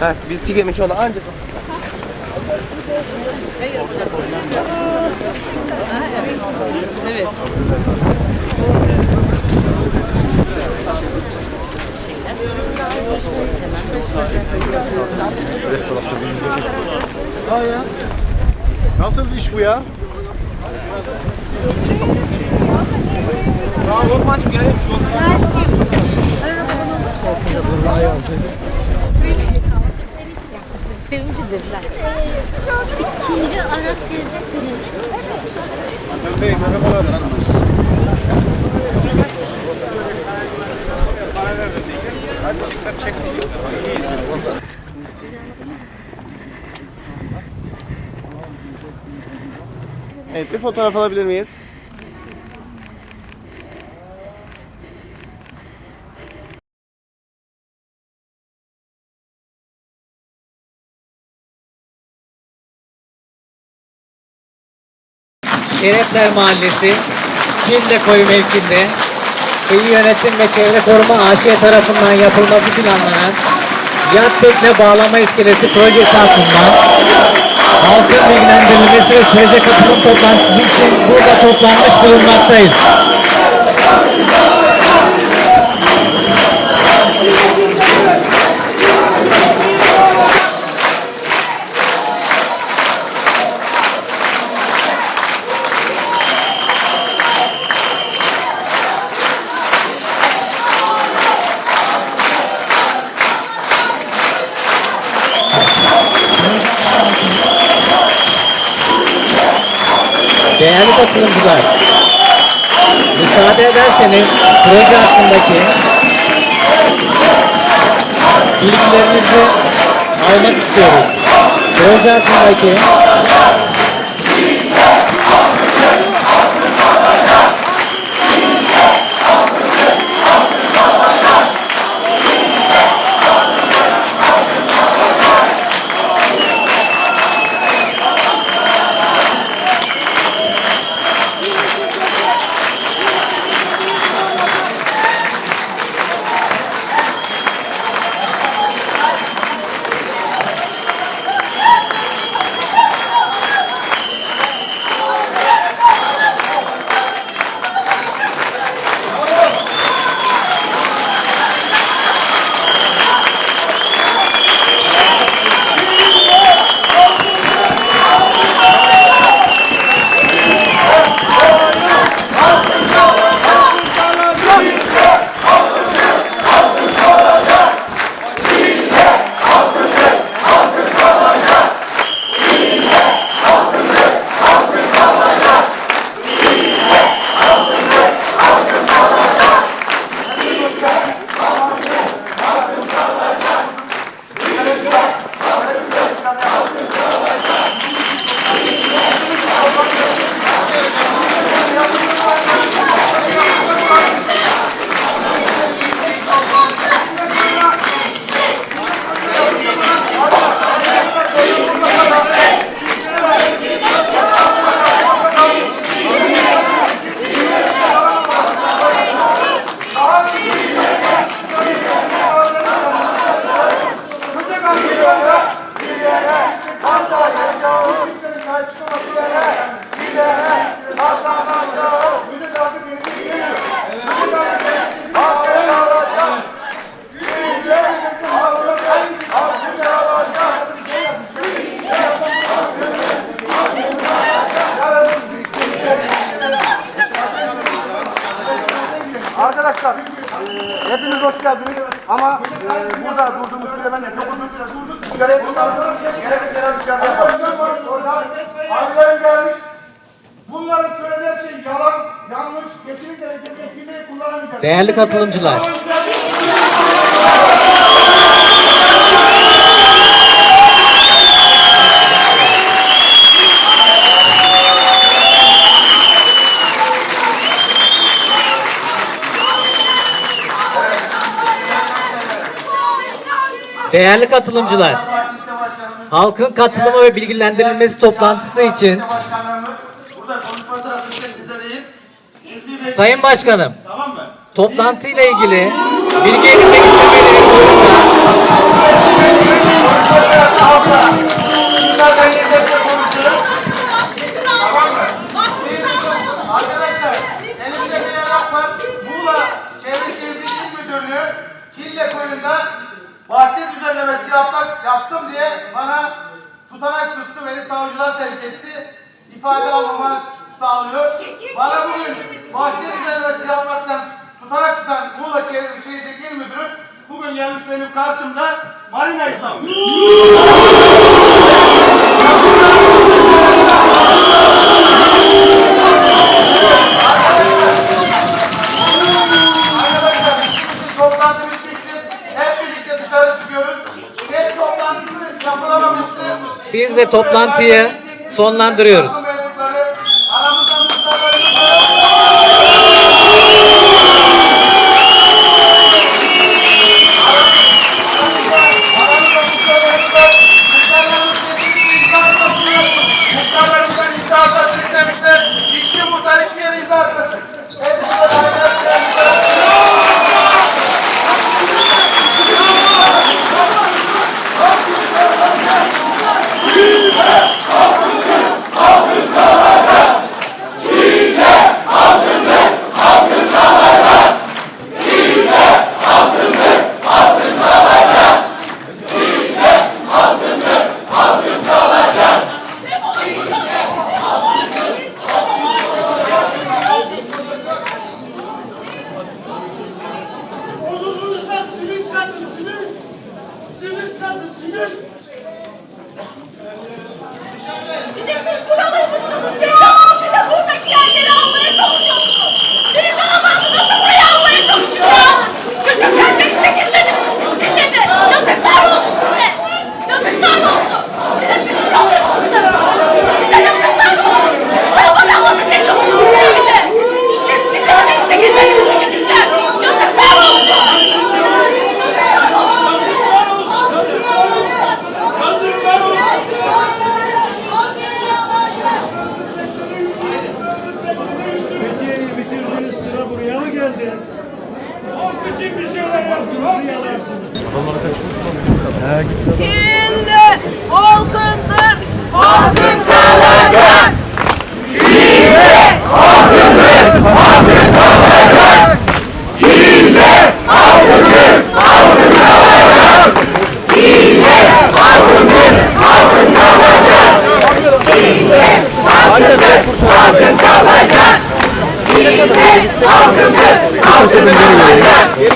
Ha, biz tigemiş ola ancak. Evet. Ha ya. Nasıl bir iş bu ya? Ya Lokmancığım gel şu Sevincidirler. İkinci araç gelecek. Bey merhabalar. Evet bir fotoğraf alabilir miyiz? Şerefler Mahallesi, Çin'de koyu mevkinde İl Yönetim ve Çevre Koruma AŞ tarafından yapılması planlanan yat tekne bağlama iskelesi projesi hakkında halkın bilgilendirilmesi ve sürece katılım toplantısı için burada toplanmış bulunmaktayız. সবাইকে Arkadaşlar e, hepiniz hoş geldiniz ama e, burada durduğumuz süre ben de çok uzun süre durduk. Görev gerek genel dışarıda yapalım. Orada abilerim gelmiş. Bunların söylediği şey yalan, yanlış, kesinlikle ve kesinlikle kimseyi kullanamayacak. Değerli katılımcılar. Değerli katılımcılar, halkın katılımı ve bilgilendirilmesi toplantısı için Sayın Başkanım, Tamam mı? toplantıyla ilgili bilgi edinmek istemeleri konusunda Bunlardan yeterli konuşuruz. Tamam mı? Arkadaşlar, elimde bir evrak var. Muğla Çevre Şehircilik İl Müdürlüğü Kille Koyu'nda bahçe düzenlemesi yapmak, yaptım diye bana tutanak tuttu, beni savcılığa sevk etti. İfade almama sağlıyor. Bana bugün bahçe düzenlemesi yapmaktan tutanak tutan Muğla Çevre Şehircilik İl Müdürü bugün gelmiş benim karşımda marinayı savunuyor. de toplantıyı sonlandırıyoruz.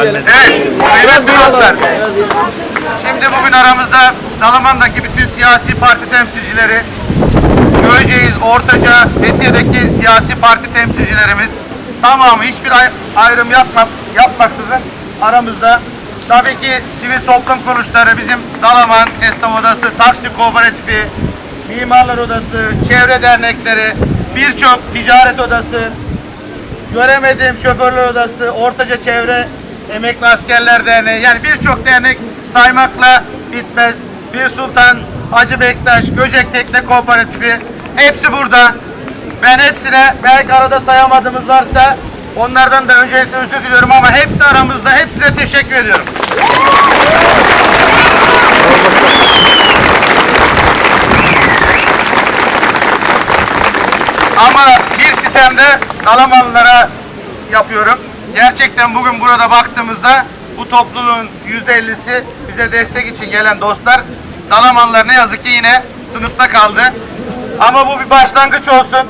Evet, kıymetli dostlar. Şimdi bugün aramızda Dalaman'daki bütün siyasi parti temsilcileri, Köyceğiz, Ortaca, Fethiye'deki siyasi parti temsilcilerimiz tamamı hiçbir ay- ayrım yapma, yapmaksızın aramızda. Tabii ki sivil toplum kuruluşları bizim Dalaman Esnaf Odası, Taksi Kooperatifi, Mimarlar Odası, çevre dernekleri, birçok ticaret odası, Göremedim Şoförler Odası, Ortaca Çevre Emekli Askerler Derneği yani birçok dernek saymakla bitmez. Bir Sultan, Hacı Bektaş, Göcek Tekne Kooperatifi hepsi burada. Ben hepsine belki arada sayamadığımız varsa onlardan da öncelikle özür diliyorum ama hepsi aramızda. Hepsine teşekkür ediyorum. Ama bir sitemde Dalamanlılara yapıyorum. Gerçekten bugün burada baktığımızda bu topluluğun yüzde ellisi bize destek için gelen dostlar. Dalamanlılar ne yazık ki yine sınıfta kaldı. Ama bu bir başlangıç olsun.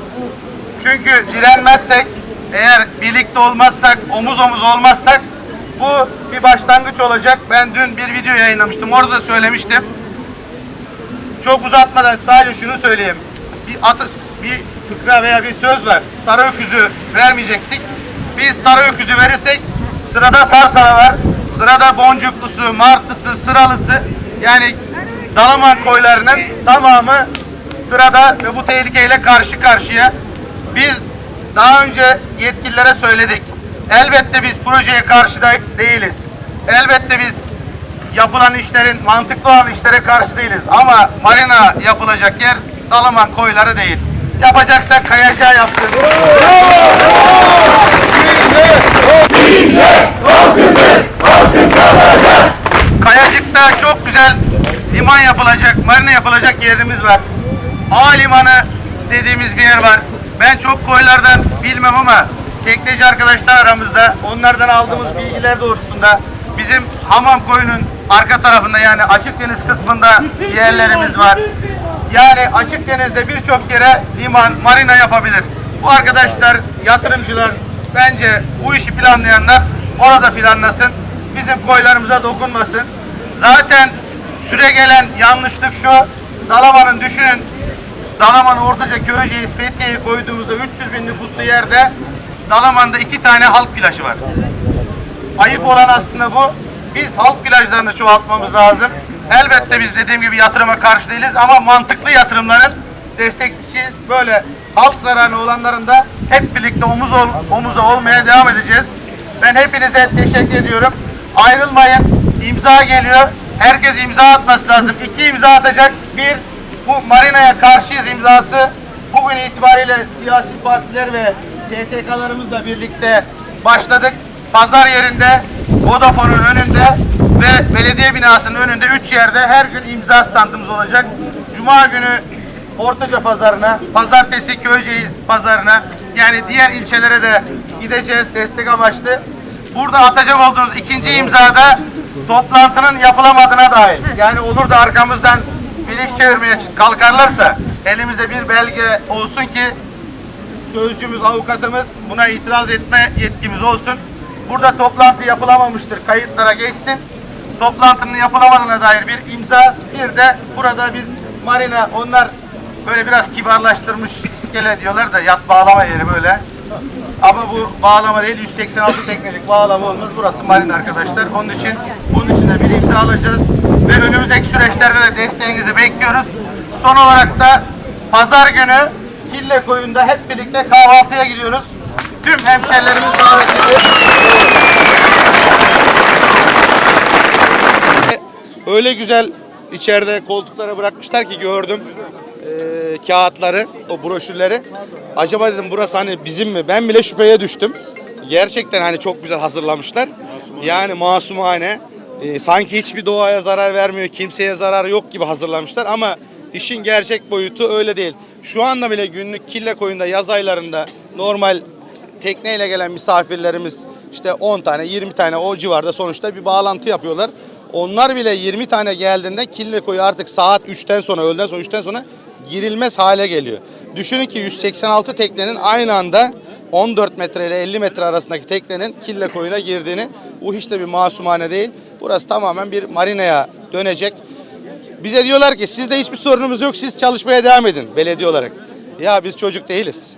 Çünkü direnmezsek, eğer birlikte olmazsak, omuz omuz olmazsak bu bir başlangıç olacak. Ben dün bir video yayınlamıştım. Orada da söylemiştim. Çok uzatmadan sadece şunu söyleyeyim. Bir atı, bir fıkra veya bir söz var. Sarı öküzü vermeyecektik. Biz sarı öküzü verirsek sırada sarsara var. Sırada boncuklusu, martısı, sıralısı yani Dalaman koylarının tamamı sırada ve bu tehlikeyle karşı karşıya. Biz daha önce yetkililere söyledik. Elbette biz projeye karşı da değiliz. Elbette biz yapılan işlerin mantıklı olan işlere karşı değiliz. Ama marina yapılacak yer Dalaman koyları değil. Yapacaksa kayacağı yapsın. Kayacık'ta çok güzel liman yapılacak, marina yapılacak yerimiz var. A limanı dediğimiz bir yer var. Ben çok koylardan bilmem ama tekneci arkadaşlar aramızda onlardan aldığımız bilgiler doğrultusunda bizim hamam koyunun arka tarafında yani açık deniz kısmında yerlerimiz var. Yani açık denizde birçok yere liman, marina yapabilir. Bu arkadaşlar, yatırımcılar bence bu işi planlayanlar orada planlasın. Bizim koylarımıza dokunmasın. Zaten süre gelen yanlışlık şu. Dalaman'ın düşünün Dalaman, Ortaca, Köyceğiz, Fethiye'yi koyduğumuzda 300 bin nüfuslu yerde Dalaman'da iki tane halk plajı var. Ayıp olan aslında bu. Biz halk plajlarını çoğaltmamız lazım. Elbette biz dediğim gibi yatırıma karşı değiliz ama mantıklı yatırımların destekçisiyiz. Böyle halk zararı olanların da hep birlikte omuz ol, omuza olmaya devam edeceğiz. Ben hepinize teşekkür ediyorum. Ayrılmayın. İmza geliyor. Herkes imza atması lazım. İki imza atacak. Bir, bu marinaya karşıyız imzası. Bugün itibariyle siyasi partiler ve STK'larımızla birlikte başladık. Pazar yerinde, Vodafone'un önünde ve belediye binasının önünde üç yerde her gün imza standımız olacak. Cuma günü Ortaca pazarına, pazartesi Köyceğiz pazarına yani diğer ilçelere de gideceğiz destek amaçlı. Burada atacak olduğunuz ikinci imzada toplantının yapılamadığına dair. Yani olur da arkamızdan bir iş çevirmeye kalkarlarsa elimizde bir belge olsun ki sözcümüz, avukatımız buna itiraz etme yetkimiz olsun. Burada toplantı yapılamamıştır, kayıtlara geçsin. Toplantının yapılamadığına dair bir imza, bir de burada biz marina, onlar böyle biraz kibarlaştırmış iskele diyorlar da yat bağlama yeri böyle. Ama bu bağlama değil, 186 teknelik bağlama olmaz. Burası marina arkadaşlar. Onun için bunun için de bir imza alacağız. Ve önümüzdeki süreçlerde de desteğinizi bekliyoruz. Son olarak da pazar günü Kille Koyun'da hep birlikte kahvaltıya gidiyoruz. Tüm hemşerilerimiz davetlidir. Öyle güzel içeride koltuklara bırakmışlar ki gördüm Kağıtları, o broşürleri. Acaba dedim burası hani bizim mi? Ben bile şüpheye düştüm. Gerçekten hani çok güzel hazırlamışlar. Yani masumane. Ee, sanki hiçbir doğaya zarar vermiyor, kimseye zarar yok gibi hazırlamışlar ama işin gerçek boyutu öyle değil. Şu anda bile günlük kille koyunda yaz aylarında normal tekneyle gelen misafirlerimiz işte 10 tane 20 tane o civarda sonuçta bir bağlantı yapıyorlar. Onlar bile 20 tane geldiğinde kille koyu artık saat 3'ten sonra öğleden sonra 3'ten sonra girilmez hale geliyor. Düşünün ki 186 teknenin aynı anda 14 metre ile 50 metre arasındaki teknenin kille koyuna girdiğini bu hiç de bir masumane değil. Burası tamamen bir marinaya dönecek. Bize diyorlar ki sizde hiçbir sorunumuz yok siz çalışmaya devam edin belediye olarak. Ya biz çocuk değiliz.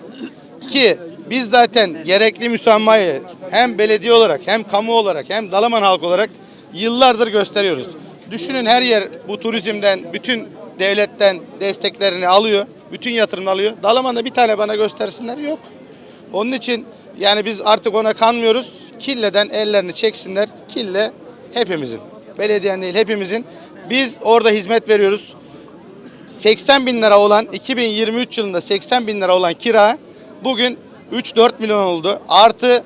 Ki biz zaten gerekli müsammayı hem belediye olarak hem kamu olarak hem Dalaman halkı olarak yıllardır gösteriyoruz. Düşünün her yer bu turizmden, bütün devletten desteklerini alıyor. Bütün yatırımını alıyor. Dalaman'da bir tane bana göstersinler yok. Onun için yani biz artık ona kanmıyoruz. Kille'den ellerini çeksinler. Kille hepimizin. Belediyenin değil hepimizin. Biz orada hizmet veriyoruz. 80 bin lira olan 2023 yılında 80 bin lira olan kira bugün 3-4 milyon oldu. Artı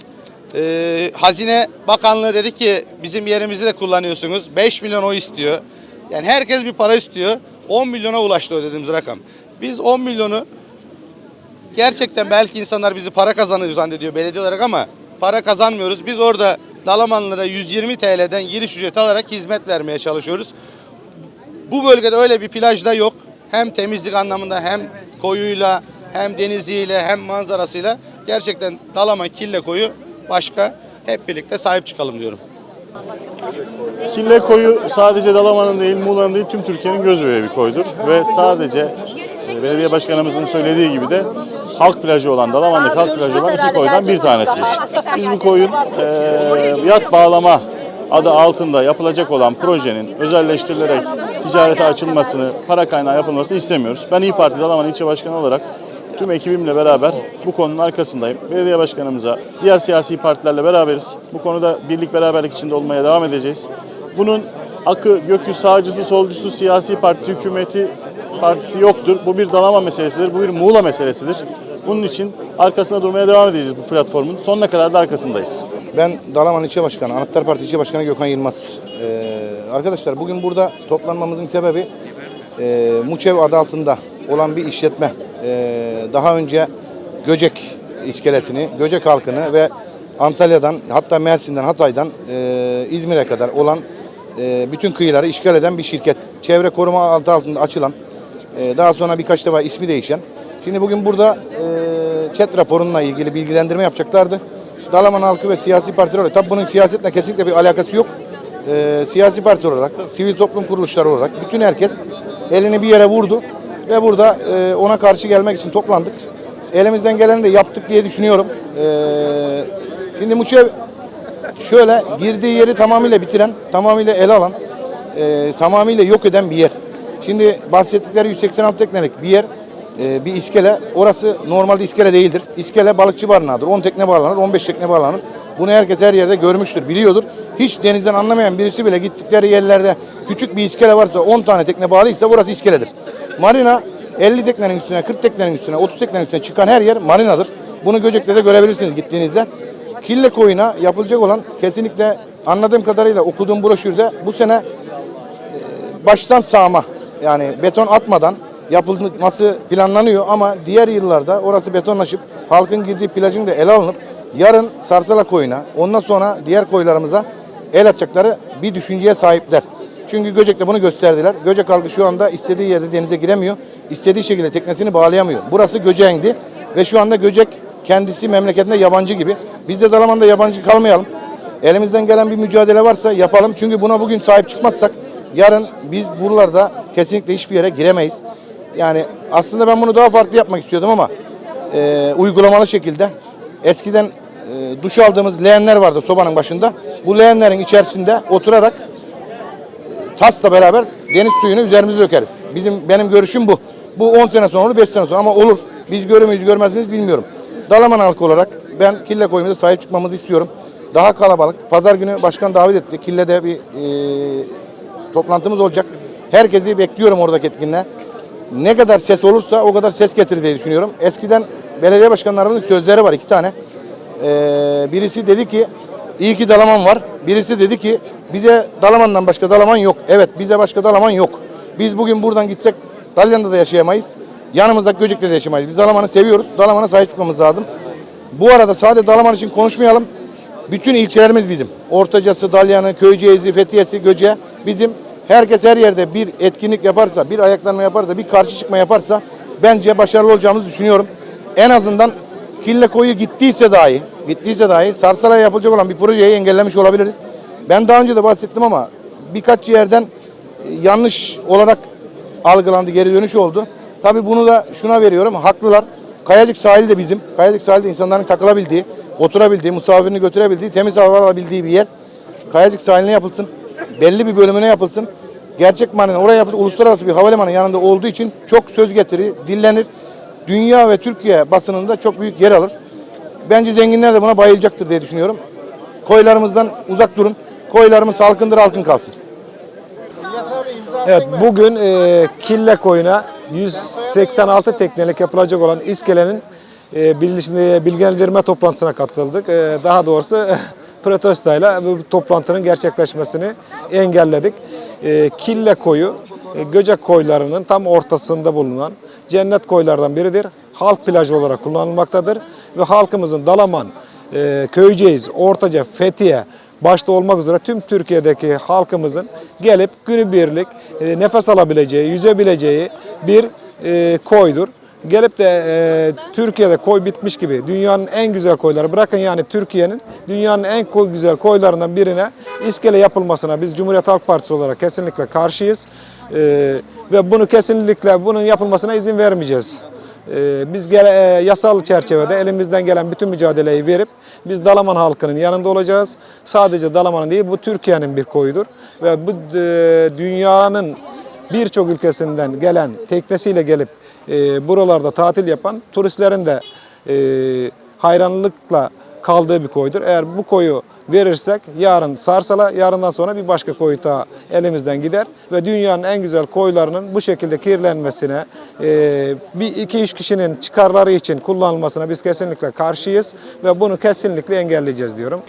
e, Hazine Bakanlığı dedi ki bizim yerimizi de kullanıyorsunuz. 5 milyon o istiyor. Yani herkes bir para istiyor. 10 milyona ulaştı o dediğimiz rakam. Biz 10 milyonu gerçekten belki insanlar bizi para kazanıyor zannediyor belediye olarak ama para kazanmıyoruz. Biz orada Dalamanlılara 120 TL'den giriş ücreti alarak hizmet vermeye çalışıyoruz. Bu bölgede öyle bir plaj da yok. Hem temizlik anlamında hem koyuyla hem deniziyle hem manzarasıyla gerçekten Dalaman Kille Koyu başka. Hep birlikte sahip çıkalım diyorum. Kille koyu sadece Dalaman'ın değil, Muğla'nın değil tüm Türkiye'nin göz bebeği bir koydur. Ve sadece e, belediye başkanımızın söylediği gibi de halk plajı olan, Dalaman'daki halk plajı olan iki koydan bir tanesi. Biz bu koyun e, yat bağlama adı altında yapılacak olan projenin özelleştirilerek ticarete açılmasını, para kaynağı yapılmasını istemiyoruz. Ben İyi Parti Dalaman İlçe Başkanı olarak tüm ekibimle beraber bu konunun arkasındayım. Belediye başkanımıza, diğer siyasi partilerle beraberiz. Bu konuda birlik beraberlik içinde olmaya devam edeceğiz. Bunun akı, gökü, sağcısı, solcusu, siyasi partisi, hükümeti partisi yoktur. Bu bir Dalaman meselesidir, bu bir Muğla meselesidir. Bunun için arkasında durmaya devam edeceğiz bu platformun. Sonuna kadar da arkasındayız. Ben Dalaman İlçe Başkanı, Anahtar Parti İlçe Başkanı Gökhan Yılmaz. Ee, arkadaşlar bugün burada toplanmamızın sebebi e, Muçev adı altında olan bir işletme. Ee, daha önce Göcek iskelesini, Göcek halkını ve Antalya'dan hatta Mersin'den, Hatay'dan e, İzmir'e kadar olan e, bütün kıyıları işgal eden bir şirket. Çevre koruma adı altında açılan, e, daha sonra birkaç defa ismi değişen. Şimdi bugün burada e, chat raporunla ilgili bilgilendirme yapacaklardı. Dalaman halkı ve siyasi partiler olarak, tabii bunun siyasetle kesinlikle bir alakası yok. E, siyasi parti olarak, sivil toplum kuruluşları olarak bütün herkes elini bir yere vurdu ve burada e, ona karşı gelmek için toplandık. Elimizden geleni de yaptık diye düşünüyorum. E, şimdi Muçev şöyle girdiği yeri tamamıyla bitiren, tamamıyla ele alan, e, tamamıyla yok eden bir yer. Şimdi bahsettikleri 186 teknelik bir yer, e, bir iskele. Orası normalde iskele değildir. İskele balıkçı barınağıdır. 10 tekne bağlanır, 15 tekne bağlanır. Bunu herkes her yerde görmüştür, biliyordur. Hiç denizden anlamayan birisi bile gittikleri yerlerde küçük bir iskele varsa 10 tane tekne bağlıysa burası iskeledir. Marina 50 teknenin üstüne, 40 teknenin üstüne, 30 teknenin üstüne çıkan her yer marinadır. Bunu Göcek'te de görebilirsiniz gittiğinizde. Kille koyuna yapılacak olan kesinlikle anladığım kadarıyla okuduğum broşürde bu sene e, baştan sağma yani beton atmadan yapılması planlanıyor ama diğer yıllarda orası betonlaşıp halkın girdiği plajın da ele alınıp yarın Sarsala koyuna ondan sonra diğer koylarımıza el atacakları bir düşünceye sahipler. Çünkü Göcek'te bunu gösterdiler. Göcek halkı şu anda istediği yerde denize giremiyor. İstediği şekilde teknesini bağlayamıyor. Burası Göcek'indi ve şu anda Göcek kendisi memleketinde yabancı gibi. Biz de Dalaman'da yabancı kalmayalım. Elimizden gelen bir mücadele varsa yapalım. Çünkü buna bugün sahip çıkmazsak yarın biz buralarda kesinlikle hiçbir yere giremeyiz. Yani aslında ben bunu daha farklı yapmak istiyordum ama e, uygulamalı şekilde eskiden e, duş aldığımız leğenler vardı sobanın başında. Bu leğenlerin içerisinde oturarak tasla beraber deniz suyunu üzerimize dökeriz. Bizim benim görüşüm bu. Bu 10 sene sonra olur, 5 sene sonra ama olur. Biz görür müyüz, görmez miyiz bilmiyorum. Dalaman halkı olarak ben Kille koyumuza sahip çıkmamızı istiyorum. Daha kalabalık. Pazar günü başkan davet etti. Kille'de bir e, toplantımız olacak. Herkesi bekliyorum oradaki etkinliğe. Ne kadar ses olursa o kadar ses getirir diye düşünüyorum. Eskiden belediye başkanlarımızın sözleri var iki tane. Ee, birisi dedi ki iyi ki Dalaman var. Birisi dedi ki bize Dalaman'dan başka Dalaman yok. Evet bize başka Dalaman yok. Biz bugün buradan gitsek Dalyan'da da yaşayamayız. Yanımızdaki Göcek'te de yaşayamayız. Biz Dalaman'ı seviyoruz. Dalaman'a sahip çıkmamız lazım. Bu arada sadece Dalaman için konuşmayalım. Bütün ilçelerimiz bizim. Ortacası, Dalyanı, Köyceğizi, Fethiye'si, Göce bizim. Herkes her yerde bir etkinlik yaparsa, bir ayaklanma yaparsa, bir karşı çıkma yaparsa bence başarılı olacağımızı düşünüyorum. En azından Kille koyu gittiyse dahi, gittiyse dahi Sarsaray'a yapılacak olan bir projeyi engellemiş olabiliriz. Ben daha önce de bahsettim ama birkaç yerden yanlış olarak algılandı, geri dönüş oldu. Tabii bunu da şuna veriyorum, haklılar. Kayacık sahili de bizim. Kayacık sahili de insanların takılabildiği, oturabildiği, misafirini götürebildiği, temiz hava alabildiği bir yer. Kayacık sahiline yapılsın. Belli bir bölümüne yapılsın. Gerçek manada oraya yapılsın. Uluslararası bir havalimanı yanında olduğu için çok söz getirir, dillenir. Dünya ve Türkiye basınında çok büyük yer alır. Bence zenginler de buna bayılacaktır diye düşünüyorum. Koylarımızdan uzak durun. Koylarımız halkındır, halkın kalsın. Evet bugün e, Kille Koyu'na 186 teknelik yapılacak olan iskelenin e, bilgi- bilgilendirme toplantısına katıldık. E, daha doğrusu protestoyla bu toplantının gerçekleşmesini engelledik. E, Kille Koyu e, Göcek koylarının tam ortasında bulunan cennet koylardan biridir. Halk plajı olarak kullanılmaktadır ve halkımızın Dalaman, e, Köyceğiz, Ortaca, Fethiye başta olmak üzere tüm Türkiye'deki halkımızın gelip günübirlik e, nefes alabileceği, yüzebileceği bir e, koydur. Gelip de e, Türkiye'de koy bitmiş gibi dünyanın en güzel koyları bırakın yani Türkiye'nin dünyanın en koy güzel koylarından birine iskele yapılmasına biz Cumhuriyet Halk Partisi olarak kesinlikle karşıyız. E, ve bunu kesinlikle bunun yapılmasına izin vermeyeceğiz. Ee, Biz e, yasal çerçevede elimizden gelen bütün mücadeleyi verip biz Dalaman halkının yanında olacağız. Sadece Dalaman'ın değil bu Türkiye'nin bir koyudur. Ve bu e, dünyanın birçok ülkesinden gelen teknesiyle gelip e, buralarda tatil yapan turistlerin de hayranlıkla kaldığı bir koydur. Eğer bu koyu verirsek yarın Sarsala, yarından sonra bir başka koyu daha elimizden gider ve dünyanın en güzel koylarının bu şekilde kirlenmesine, e, bir iki üç kişinin çıkarları için kullanılmasına biz kesinlikle karşıyız ve bunu kesinlikle engelleyeceğiz diyorum.